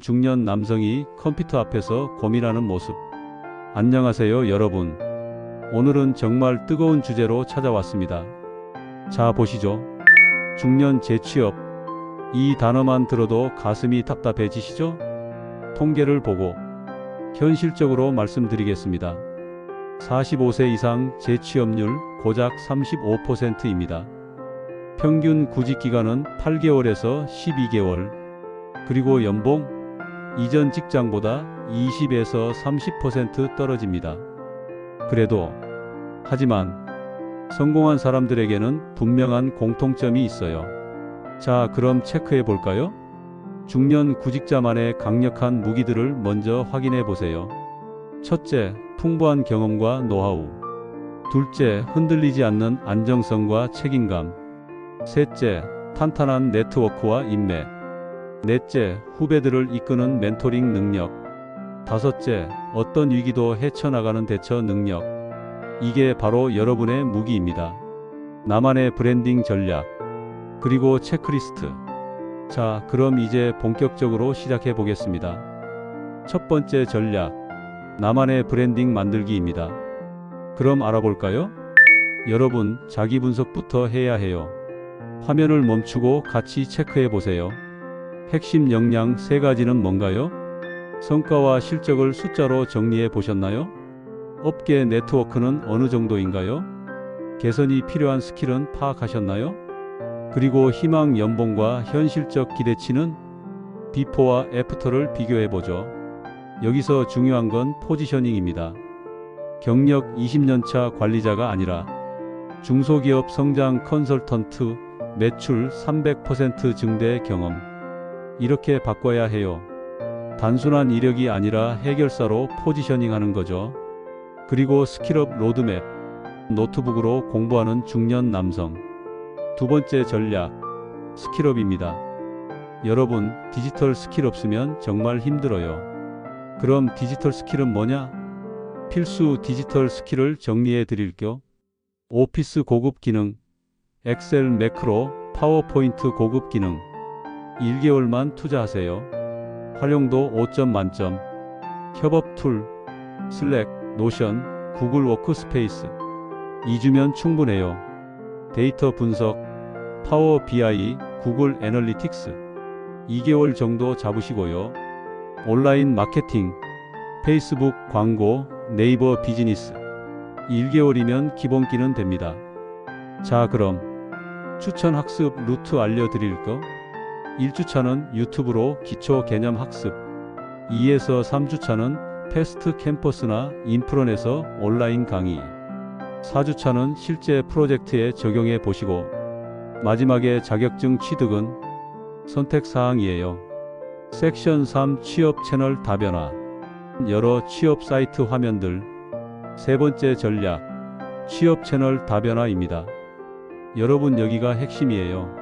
중년 남성이 컴퓨터 앞에서 고민하는 모습. 안녕하세요, 여러분. 오늘은 정말 뜨거운 주제로 찾아왔습니다. 자, 보시죠. 중년 재취업. 이 단어만 들어도 가슴이 답답해지시죠? 통계를 보고 현실적으로 말씀드리겠습니다. 45세 이상 재취업률 고작 35%입니다. 평균 구직 기간은 8개월에서 12개월. 그리고 연봉 이전 직장보다 20에서 30% 떨어집니다. 그래도 하지만 성공한 사람들에게는 분명한 공통점이 있어요. 자, 그럼 체크해 볼까요? 중년 구직자만의 강력한 무기들을 먼저 확인해 보세요. 첫째, 풍부한 경험과 노하우. 둘째, 흔들리지 않는 안정성과 책임감. 셋째, 탄탄한 네트워크와 인맥. 넷째, 후배들을 이끄는 멘토링 능력. 다섯째, 어떤 위기도 헤쳐나가는 대처 능력. 이게 바로 여러분의 무기입니다. 나만의 브랜딩 전략. 그리고 체크리스트. 자, 그럼 이제 본격적으로 시작해 보겠습니다. 첫 번째 전략. 나만의 브랜딩 만들기입니다. 그럼 알아볼까요? 여러분, 자기 분석부터 해야 해요. 화면을 멈추고 같이 체크해 보세요. 핵심 역량 세 가지는 뭔가요? 성과와 실적을 숫자로 정리해 보셨나요? 업계 네트워크는 어느 정도인가요? 개선이 필요한 스킬은 파악하셨나요? 그리고 희망 연봉과 현실적 기대치는 비포와 애프터를 비교해 보죠. 여기서 중요한 건 포지셔닝입니다. 경력 20년차 관리자가 아니라 중소기업 성장 컨설턴트 매출 300% 증대 경험. 이렇게 바꿔야 해요. 단순한 이력이 아니라 해결사로 포지셔닝 하는 거죠. 그리고 스킬업 로드맵. 노트북으로 공부하는 중년 남성. 두 번째 전략. 스킬업입니다. 여러분, 디지털 스킬 없으면 정말 힘들어요. 그럼 디지털 스킬은 뭐냐? 필수 디지털 스킬을 정리해 드릴게요. 오피스 고급 기능, 엑셀 매크로, 파워포인트 고급 기능. 1개월만 투자하세요. 활용도 5점 만점. 협업 툴, 슬랙, 노션, 구글 워크스페이스. 2주면 충분해요. 데이터 분석, 파워 BI, 구글 애널리틱스. 2개월 정도 잡으시고요. 온라인 마케팅, 페이스북 광고, 네이버 비즈니스. 1개월이면 기본기는 됩니다. 자, 그럼 추천 학습 루트 알려드릴 거? 1주차는 유튜브로 기초 개념 학습. 2에서 3주차는 패스트 캠퍼스나 인프론에서 온라인 강의. 4주차는 실제 프로젝트에 적용해 보시고 마지막에 자격증 취득은 선택 사항이에요. 섹션 3 취업 채널 다변화. 여러 취업 사이트 화면들. 세 번째 전략. 취업 채널 다변화입니다. 여러분 여기가 핵심이에요.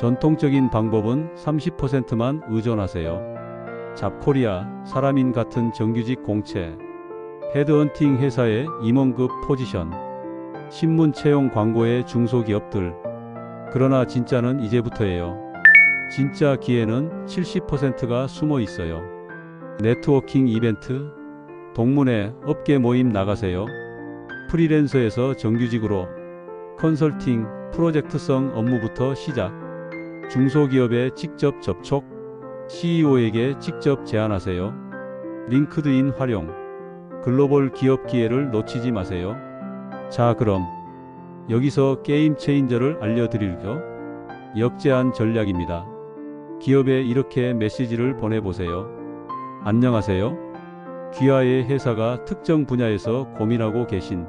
전통적인 방법은 30%만 의존하세요. 잡코리아, 사람인 같은 정규직 공채, 헤드헌팅 회사의 임원급 포지션, 신문 채용 광고의 중소기업들. 그러나 진짜는 이제부터예요. 진짜 기회는 70%가 숨어 있어요. 네트워킹 이벤트, 동문회, 업계 모임 나가세요. 프리랜서에서 정규직으로 컨설팅, 프로젝트성 업무부터 시작. 중소기업에 직접 접촉, CEO에게 직접 제안하세요. 링크드인 활용, 글로벌 기업 기회를 놓치지 마세요. 자, 그럼 여기서 게임 체인저를 알려드릴게요. 역제한 전략입니다. 기업에 이렇게 메시지를 보내보세요. 안녕하세요. 귀하의 회사가 특정 분야에서 고민하고 계신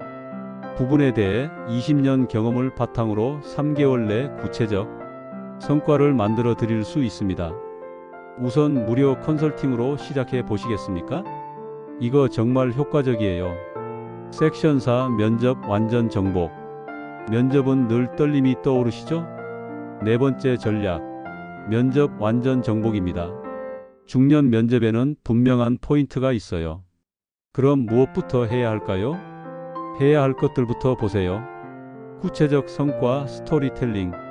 부분에 대해 20년 경험을 바탕으로 3개월 내 구체적 성과를 만들어 드릴 수 있습니다. 우선 무료 컨설팅으로 시작해 보시겠습니까? 이거 정말 효과적이에요. 섹션 4 면접 완전 정복. 면접은 늘 떨림이 떠오르시죠? 네 번째 전략. 면접 완전 정복입니다. 중년 면접에는 분명한 포인트가 있어요. 그럼 무엇부터 해야 할까요? 해야 할 것들부터 보세요. 구체적 성과 스토리텔링.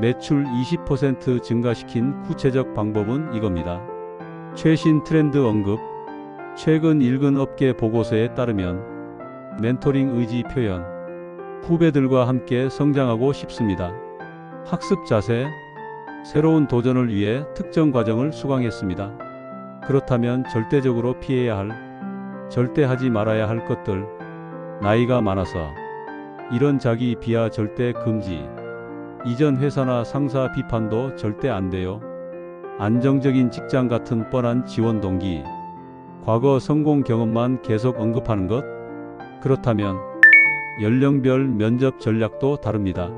매출 20% 증가시킨 구체적 방법은 이겁니다. 최신 트렌드 언급, 최근 읽은 업계 보고서에 따르면 멘토링 의지 표현, 후배들과 함께 성장하고 싶습니다. 학습 자세, 새로운 도전을 위해 특정 과정을 수강했습니다. 그렇다면 절대적으로 피해야 할, 절대 하지 말아야 할 것들, 나이가 많아서 이런 자기 비하 절대 금지, 이전 회사나 상사 비판도 절대 안 돼요. 안정적인 직장 같은 뻔한 지원 동기, 과거 성공 경험만 계속 언급하는 것? 그렇다면 연령별 면접 전략도 다릅니다.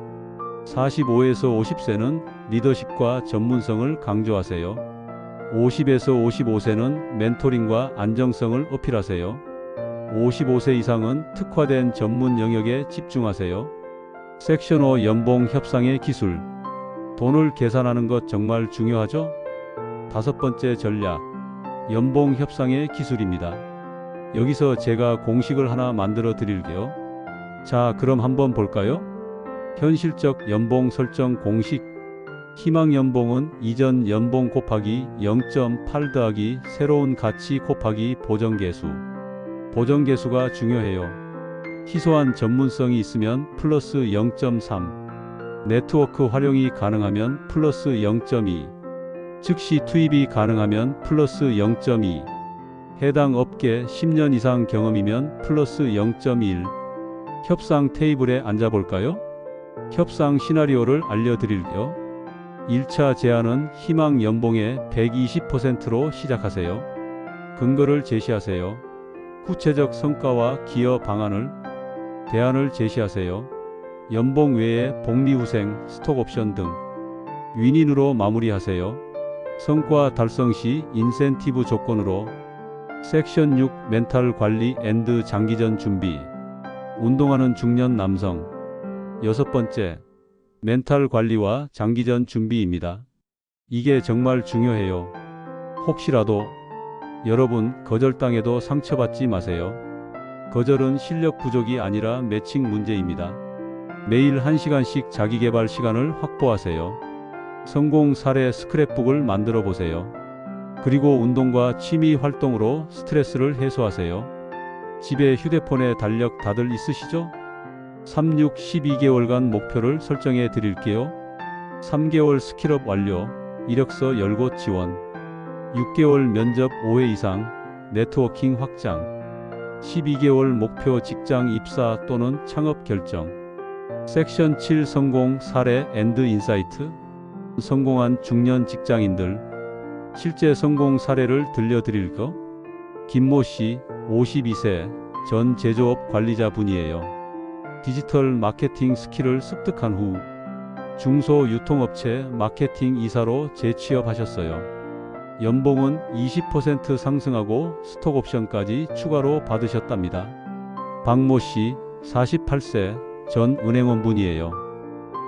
45에서 50세는 리더십과 전문성을 강조하세요. 50에서 55세는 멘토링과 안정성을 어필하세요. 55세 이상은 특화된 전문 영역에 집중하세요. 섹션 5 연봉 협상의 기술. 돈을 계산하는 것 정말 중요하죠? 다섯 번째 전략. 연봉 협상의 기술입니다. 여기서 제가 공식을 하나 만들어 드릴게요. 자, 그럼 한번 볼까요? 현실적 연봉 설정 공식. 희망 연봉은 이전 연봉 곱하기 0.8 더하기 새로운 가치 곱하기 보정계수. 보정계수가 중요해요. 희소한 전문성이 있으면 플러스 0.3. 네트워크 활용이 가능하면 플러스 0.2. 즉시 투입이 가능하면 플러스 0.2. 해당 업계 10년 이상 경험이면 플러스 0.1. 협상 테이블에 앉아볼까요? 협상 시나리오를 알려드릴게요. 1차 제안은 희망 연봉의 120%로 시작하세요. 근거를 제시하세요. 구체적 성과와 기여 방안을 대안을 제시하세요. 연봉 외에 복리후생, 스톡옵션 등 윈인으로 마무리하세요. 성과 달성 시 인센티브 조건으로 섹션 6 멘탈 관리 앤드 장기전 준비 운동하는 중년 남성 여섯 번째 멘탈 관리와 장기전 준비입니다. 이게 정말 중요해요. 혹시라도 여러분 거절당해도 상처받지 마세요. 거절은 실력 부족이 아니라 매칭 문제입니다. 매일 1시간씩 자기개발 시간을 확보하세요. 성공 사례 스크랩북을 만들어 보세요. 그리고 운동과 취미 활동으로 스트레스를 해소하세요. 집에 휴대폰에 달력 다들 있으시죠? 3, 6, 12개월간 목표를 설정해 드릴게요. 3개월 스킬업 완료, 이력서 열고 지원. 6개월 면접 5회 이상, 네트워킹 확장. 12개월 목표 직장 입사 또는 창업 결정. 섹션 7 성공 사례 앤드 인사이트. 성공한 중년 직장인들. 실제 성공 사례를 들려드릴 거. 김모 씨, 52세, 전 제조업 관리자 분이에요. 디지털 마케팅 스킬을 습득한 후 중소 유통업체 마케팅 이사로 재취업하셨어요. 연봉은 20% 상승하고 스톡 옵션까지 추가로 받으셨답니다. 박모 씨, 48세, 전 은행원 분이에요.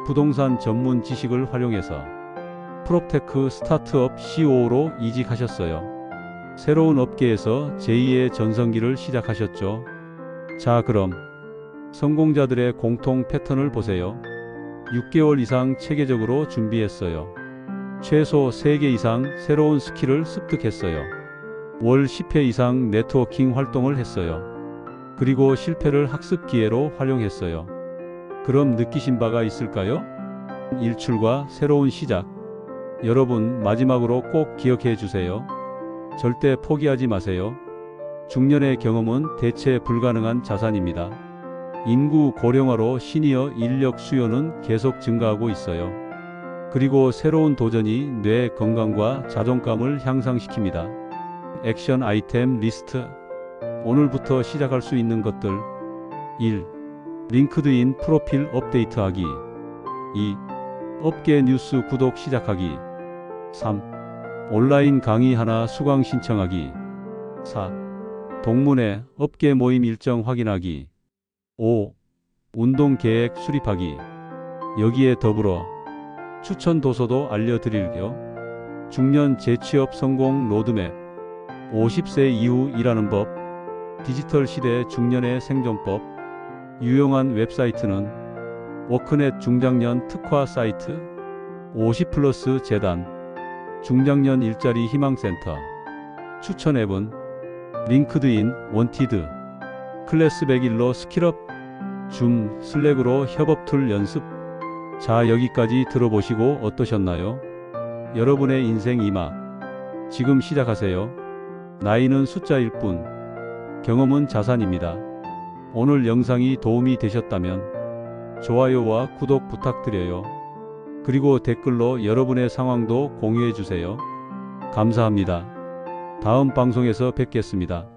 부동산 전문 지식을 활용해서 프롭테크 스타트업 CEO로 이직하셨어요. 새로운 업계에서 제2의 전성기를 시작하셨죠. 자, 그럼 성공자들의 공통 패턴을 보세요. 6개월 이상 체계적으로 준비했어요. 최소 3개 이상 새로운 스킬을 습득했어요. 월 10회 이상 네트워킹 활동을 했어요. 그리고 실패를 학습 기회로 활용했어요. 그럼 느끼신 바가 있을까요? 일출과 새로운 시작. 여러분, 마지막으로 꼭 기억해 주세요. 절대 포기하지 마세요. 중년의 경험은 대체 불가능한 자산입니다. 인구 고령화로 시니어 인력 수요는 계속 증가하고 있어요. 그리고 새로운 도전이 뇌 건강과 자존감을 향상시킵니다. 액션 아이템 리스트. 오늘부터 시작할 수 있는 것들. 1. 링크드인 프로필 업데이트하기. 2. 업계 뉴스 구독 시작하기. 3. 온라인 강의 하나 수강 신청하기. 4. 동문회 업계 모임 일정 확인하기. 5. 운동 계획 수립하기. 여기에 더불어 추천 도서도 알려드릴게요. 중년 재취업 성공 로드맵. 50세 이후 일하는 법. 디지털 시대 중년의 생존법. 유용한 웹사이트는 워크넷 중장년 특화 사이트. 50 플러스 재단. 중장년 일자리 희망센터. 추천 앱은 링크드인, 원티드, 클래스 101로 스킬업, 줌, 슬랙으로 협업 툴 연습. 자, 여기까지 들어보시고 어떠셨나요? 여러분의 인생 이막. 지금 시작하세요. 나이는 숫자일 뿐. 경험은 자산입니다. 오늘 영상이 도움이 되셨다면 좋아요와 구독 부탁드려요. 그리고 댓글로 여러분의 상황도 공유해 주세요. 감사합니다. 다음 방송에서 뵙겠습니다.